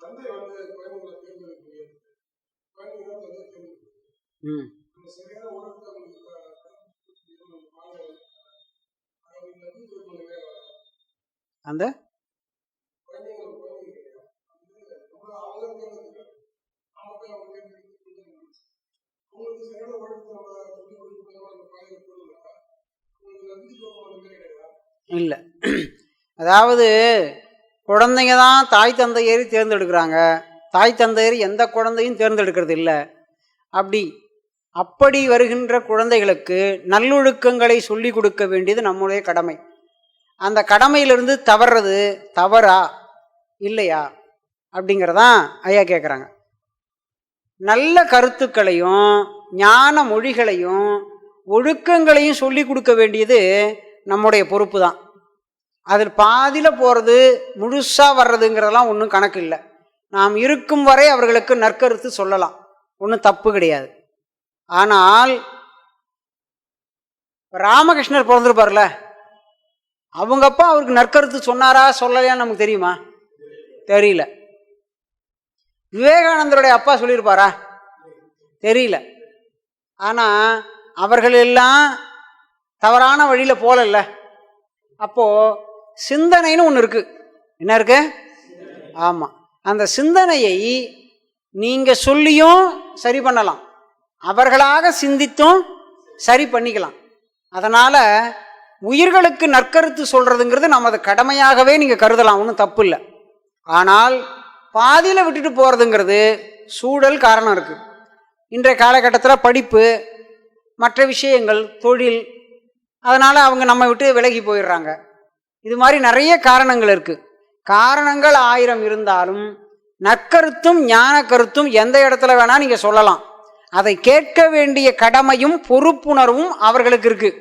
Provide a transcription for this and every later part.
தந்தை வந்து கோயம்புத்தூர்ல தேர்ந்தெடுக்கக்கூடிய கோயம்புத்தூர் தந்தை தேர்ந்தெடுக்கக்கூடிய ம். அந்த? சரியான ஒழுக்கம் அந்த இல்லை. அதாவது குழந்தைங்க தான் தாய் தந்தையரை தேர்ந்தெடுக்கிறாங்க. தாய் தந்தையர் எந்த குழந்தையும் தேர்ந்தெடுக்கிறது இல்லை. அப்படி அப்படி வருகின்ற குழந்தைகளுக்கு நல்லொழுக்கங்களை சொல்லிக் கொடுக்க வேண்டியது நம்முடைய கடமை. அந்த கடமையிலிருந்து தவறுறது தவறா? இல்லையா? அப்படிங்கிறதான் ஐயா கேட்குறாங்க நல்ல கருத்துக்களையும் ஞான மொழிகளையும் ஒழுக்கங்களையும் சொல்லிக் கொடுக்க வேண்டியது நம்முடைய பொறுப்பு தான். அதில் பாதியில் போகிறது முழுசாக வர்றதுங்கிறதெல்லாம் ஒன்றும் கணக்கு இல்லை. நாம் இருக்கும் வரை அவர்களுக்கு நற்கருத்து சொல்லலாம். ஒன்றும் தப்பு கிடையாது. ஆனால் ராமகிருஷ்ணர் பிறந்திருப்பார்ல அவங்க அப்பா அவருக்கு நற்கருத்து சொன்னாரா சொல்லலையான்னு நமக்கு தெரியுமா? தெரியல. விவேகானந்தருடைய அப்பா சொல்லியிருப்பாரா? தெரியல. ஆனால் அவர்கள் எல்லாம் தவறான வழியில் போகலல்ல. அப்போது சிந்தனைன்னு ஒன்று இருக்குது என்ன இருக்கு? ஆமாம் அந்த சிந்தனையை நீங்கள் சொல்லியும் சரி பண்ணலாம். அவர்களாக சிந்தித்தும் சரி பண்ணிக்கலாம். அதனால் உயிர்களுக்கு நற்கருத்து சொல்கிறதுங்கிறது நமது கடமையாகவே நீங்கள் கருதலாம். ஒன்றும் தப்பு இல்லை. ஆனால் பாதியில் விட்டுட்டு போகிறதுங்கிறது சூழல் காரணம் இருக்குது இன்றைய காலகட்டத்தில் படிப்பு மற்ற விஷயங்கள் தொழில் அதனால் அவங்க நம்ம விட்டு விலகி போயிடுறாங்க. இது மாதிரி நிறைய காரணங்கள் இருக்குது காரணங்கள் ஆயிரம் இருந்தாலும் நற்கருத்தும் ஞான கருத்தும் எந்த இடத்துல வேணால் நீங்கள் சொல்லலாம். அதை கேட்க வேண்டிய கடமையும் பொறுப்புணர்வும் அவர்களுக்கு இருக்குது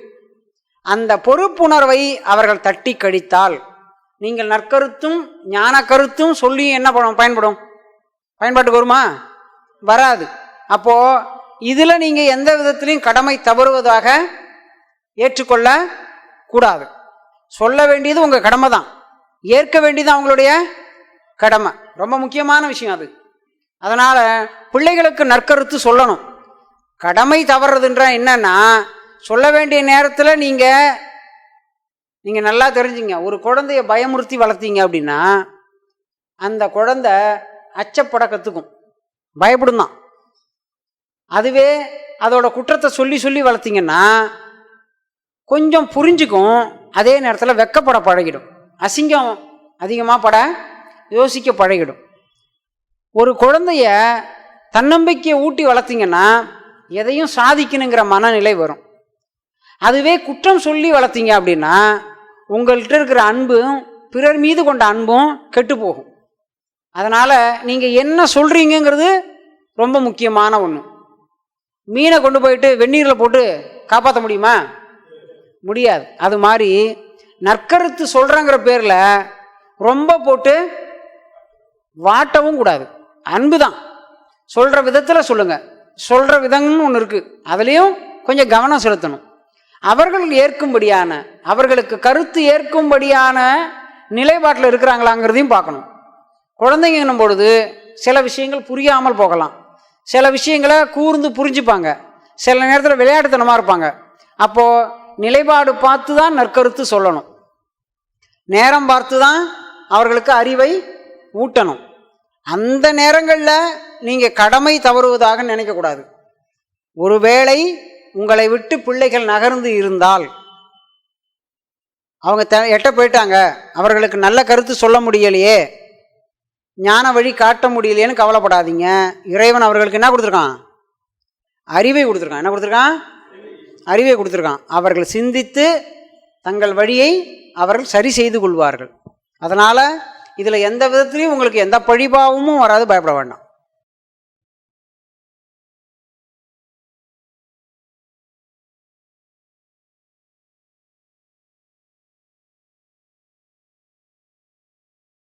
அந்த பொறுப்புணர்வை அவர்கள் தட்டி கழித்தால் நீங்கள் நற்கருத்தும் ஞான கருத்தும் சொல்லி என்ன பண்ணும் பயன்படும்? பயன்பாட்டுக்கு வருமா? வராது. அப்போது இதில் நீங்கள் எந்த விதத்திலையும் கடமை தவறுவதாக ஏற்றுக்கொள்ள கூடாது. சொல்ல வேண்டியது உங்கள் கடமை தான் ஏற்க வேண்டியது அவங்களுடைய கடமை. ரொம்ப முக்கியமான விஷயம் அது. அதனால் பிள்ளைகளுக்கு நற்கருத்து சொல்லணும். கடமை தவறுறதுன்ற என்னன்னா சொல்ல வேண்டிய நேரத்தில் நீங்கள் நீங்கள் நல்லா தெரிஞ்சுங்க. ஒரு குழந்தைய பயமுறுத்தி வளர்த்தீங்க அப்படின்னா அந்த குழந்தை அச்சப்பட கற்றுக்கும் பயப்படும் தான் அதுவே அதோட குற்றத்தை சொல்லி சொல்லி வளர்த்தீங்கன்னா கொஞ்சம் புரிஞ்சுக்கும். அதே நேரத்தில் வெக்கப்பட பழகிடும். அசிங்கம் அதிகமாக பட யோசிக்க பழகிடும். ஒரு குழந்தைய தன்னம்பிக்கையை ஊட்டி வளர்த்தீங்கன்னா எதையும் சாதிக்கணுங்கிற மனநிலை வரும். அதுவே குற்றம் சொல்லி வளர்த்தீங்க அப்படின்னா உங்கள்கிட்ட இருக்கிற அன்பும் பிறர் மீது கொண்ட அன்பும் கெட்டு போகும். அதனால் நீங்கள் என்ன சொல்கிறீங்கங்கிறது ரொம்ப முக்கியமான ஒன்று மீனை கொண்டு போயிட்டு வெந்நீரில் போட்டு காப்பாற்ற முடியுமா? முடியாது. அது மாதிரி நற்கருத்து சொல்கிறங்கிற பேரில் ரொம்ப போட்டு வாட்டவும் கூடாது. அன்பு தான் சொல்கிற விதத்தில் சொல்லுங்கள் சொல்கிற விதம்னு ஒன்று இருக்குது அதுலேயும் கொஞ்சம் கவனம் செலுத்தணும். அவர்கள் ஏற்கும்படியான அவர்களுக்கு கருத்து ஏற்கும்படியான நிலைப்பாட்டில் இருக்கிறாங்களாங்கிறதையும் பார்க்கணும். குழந்தைங்கன்னும் பொழுது சில விஷயங்கள் புரியாமல் போகலாம். சில விஷயங்களை கூர்ந்து புரிஞ்சுப்பாங்க. சில நேரத்தில் விளையாட்டுத்தனமாக இருப்பாங்க. அப்போது நிலைப்பாடு பார்த்து தான் நற்கருத்து சொல்லணும். நேரம் பார்த்து தான் அவர்களுக்கு அறிவை ஊட்டணும். அந்த நேரங்களில் நீங்கள் கடமை தவறுவதாக நினைக்கக்கூடாது. ஒருவேளை உங்களை விட்டு பிள்ளைகள் நகர்ந்து இருந்தால் அவங்க த எட்ட போயிட்டாங்க. அவர்களுக்கு நல்ல கருத்து சொல்ல முடியலையே. ஞான வழி காட்ட முடியலையேன்னு கவலைப்படாதீங்க. இறைவன் அவர்களுக்கு என்ன கொடுத்துருக்கான்? அறிவை கொடுத்துருக்கான். என்ன கொடுத்துருக்கான்? அறிவை கொடுத்துருக்கான். அவர்கள் சிந்தித்து தங்கள் வழியை அவர்கள் சரி செய்து கொள்வார்கள். அதனால் இதில் எந்த விதத்துலையும் உங்களுக்கு எந்த பழிபாவமும் வராது பயப்பட வேண்டாம்.